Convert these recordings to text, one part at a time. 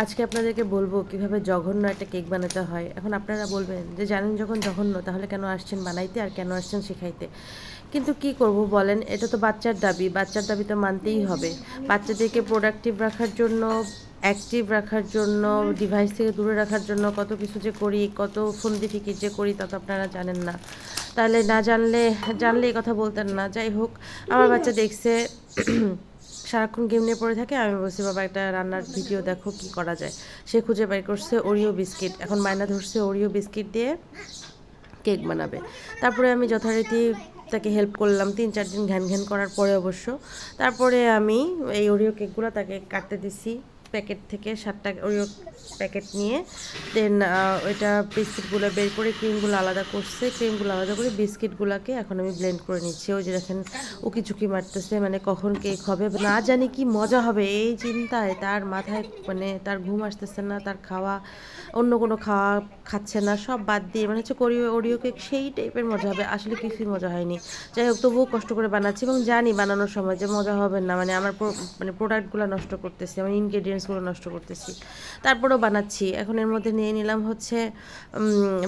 আজকে আপনাদেরকে বলব কীভাবে জঘন্য একটা কেক বানাতে হয়। এখন আপনারা বলবেন যে, জানেন যখন জঘন্য, তাহলে কেন আসছেন বানাইতে আর কেন আসছেন শেখাইতে? কিন্তু কি করব বলেন, এটা তো বাচ্চার দাবি। বাচ্চার দাবি তো মানতেই হবে। বাচ্চাদেরকে প্রোডাক্টিভ রাখার জন্য অ্যাক্টিভ রাখার জন্য ডিভাইস থেকে দূরে রাখার জন্য কত কিছু যে করি, কত ফন্দি ফিকির যে করি, তা তো আপনারা জানেন না। তাহলে না জানলে জানলে কথা বলতেন না। যাই হোক, আমার বাচ্চা দেখছে সারাক্ষণ গেম নিয়ে পড়ে থাকে, আমি বলছি, বাবা, একটা রান্নার ভিডিও দেখো কি করা যায়। সে খুঁজে বাই করছে ওরিও বিস্কিট এখন মায়না ধরছে ওরিও বিস্কিট দিয়ে কেক বানাবে। তারপরে আমি যথারীতি তাকে হেল্প করলাম, তিন চার দিন ঘ্যান ঘ্যান করার পরে অবশ্য। তারপরে আমি এই ওরিও কেকগুলো তাকে কাটতে দিছি। প্যাকেট থেকে সাতটা ওরিও প্যাকেট নিয়ে দেন ওইটা বিস্কিটগুলো বের করে ক্রিমগুলো আলাদা করছে ক্রিমগুলো আলাদা করে বিস্কিটগুলোকে এখন আমি ব্লেন্ড করে নিচ্ছি। ওই যে দেখেন উকি চুকি মারতেছে মানে কখন কেক হবে না জানি কি মজা হবে, এই চিন্তায় তার মাথায় মানে তার ঘুম আসতেছে না, তার খাওয়া, অন্য কোনো খাওয়া খাচ্ছে না, সব বাদ দিয়ে মানে হচ্ছে করিও ওরিও কেক সেই টাইপের মজা হবে, আসলে কিছুই মজা হয়নি। যাই হোক, তবুও কষ্ট করে বানাচ্ছি এবং জানি বানানোর সময় যে মজা হবে না মানে আমার মানে প্রোডাক্টগুলো নষ্ট করতেছে আমার ইনগ্রেডিয়েন্টসগুলো নষ্ট করতেছি। তারপরেও বানাচ্ছি। এখন এর মধ্যে নিয়ে নিলাম হচ্ছে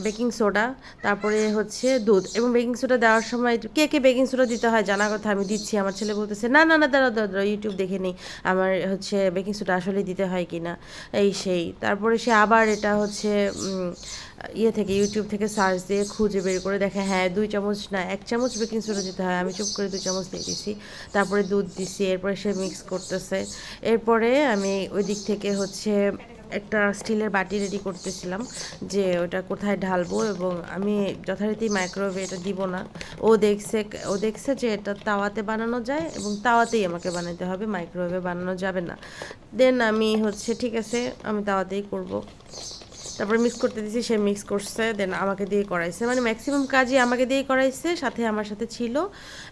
বেকিং সোডা, তারপরে হচ্ছে দুধ। এবং বেকিং সোডা দেওয়ার সময় কে কে বেকিং সোডা দিতে হয় জানা কথা আমি দিচ্ছি। আমার ছেলে বলতেছে, না না না দাদা দাঁড়া ইউটিউব দেখে নিই আমার হচ্ছে বেকিং সোডা আসলে দিতে হয় কি না এই সেই। তারপরে সে আবার এটা হচ্ছে ইয়ে থেকে ইউটিউব থেকে সার্চ দিয়ে খুঁজে বের করে দেখে হ্যাঁ দুই চামচ না, এক চামচ বেকিং সোডা দিতে হয়। আমি চুপ করে দুই চামচ দিয়ে দিছি। তারপরে দুধ দিছি, এরপরে সে মিক্স করতেছে। এরপরে আমি ওই দিক থেকে হচ্ছে একটা স্টিলের বাটি রেডি করতেছিলাম যে ওটা কোথায় ঢালবো এবং আমি যথারীতি মাইক্রোওয়েভে এটা দিব না। ও দেখছে ও দেখছে যে এটা তাওয়াতে বানানো যায় এবং তাওয়াতেই আমাকে বানাতে হবে মাইক্রোওয়েভে বানানো যাবে না। দেন আমি হচ্ছে, ঠিক আছে, আমি তাওয়াতেই করব। তারপরে মিক্স করতে দিয়েছি, সে মিক্স করছে দেন আমাকে দিয়ে করাইছে। মানে ম্যাক্সিমাম কাজই আমাকে দিয়েই করাইছে, সাথে আমার সাথে ছিল।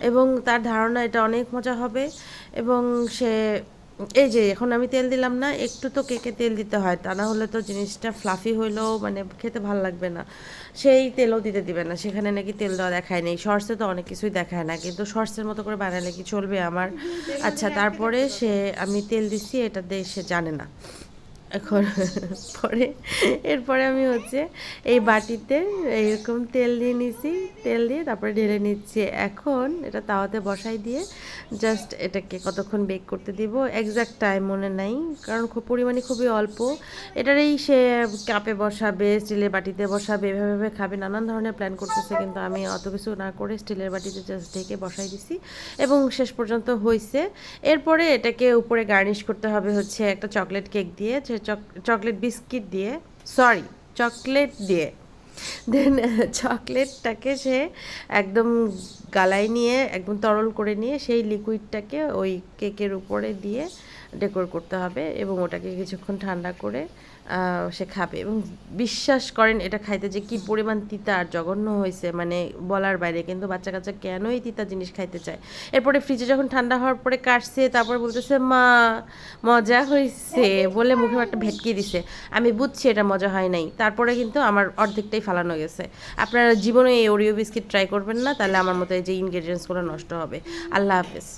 এবং তার ধারণা এটা অনেক মজা হবে। এবং সে, এই যে এখন আমি তেল দিলাম না, একটু তো কেকে তেল দিতে হয়, তা না হলে তো জিনিসটা ফ্লাফি হইলেও মানে খেতে ভালো লাগবে না। সেই তেলও দিতে দিবে না, সেখানে নাকি তেল দেওয়া দেখায় নেই। সর্ষে তো অনেক কিছুই দেখায় না, কিন্তু সর্ষের মতো করে বানালে কি চলবে আমার? আচ্ছা তারপরে সে, আমি তেল দিচ্ছি এটা দিয়ে সে জানে না। এখন পরে, এরপরে আমি হচ্ছে এই বাটিতে এইরকম তেল দিয়ে নিছি, তেল দিয়ে তারপরে ঢেলে নিচ্ছি। এখন এটা তাওয়াতে বসাই দিয়ে জাস্ট এটাকে কতক্ষণ বেক করতে দিব একজ্যাক্ট টাইম মনে নাই, কারণ খুব পরিমাণে খুবই অল্প। এটারই সে কাপে বসাবে স্টিলের বাটিতে বসাবে, এভাবে খাবে, নানান ধরনের প্ল্যান করতেছে, কিন্তু আমি অত কিছু না করে স্টিলের বাটিতে জাস্ট ঢেকে বসাই দিছি এবং শেষ পর্যন্ত হয়েছে এরপরে এটাকে উপরে গার্নিশ করতে হবে হচ্ছে একটা চকলেট কেক দিয়ে চকলেট বিস্কিট দিয়ে, সরি, চকলেট দিয়ে। দেন চকলেটটাকে সে একদম গালায় নিয়ে, একদম তরল করে নিয়ে, সেই লিকুইডটাকে ওই কেকের উপরে দিয়ে ডেকোর করতে হবে এবং ওটাকে কিছুক্ষণ ঠান্ডা করে সে খাবে। এবং বিশ্বাস করেন, এটা খাইতে যে কি পরিমাণ তিতা আর জঘন্য হয়েছে মানে বলার বাইরে, কিন্তু বাচ্চা কাচ্চা কেনই তিতা জিনিস খাইতে চায়? এরপরে ফ্রিজে যখন ঠান্ডা হওয়ার পরে কাটছে, তারপর বলতেছে, মা, মজা হয়েছে বলে মুখে একটা ভেটকি দিছে। আমি বুঝছি এটা মজা হয় নাই। তারপরে কিন্তু আমার অর্ধেকটাই ফালানো গেছে। আপনারা জীবনে এই ওরিও বিস্কিট ট্রাই করবেন না, তাহলে আমার মতো এই যে ইনগ্রেডিয়েন্টসগুলো নষ্ট হবে। আল্লাহ হাফেজ।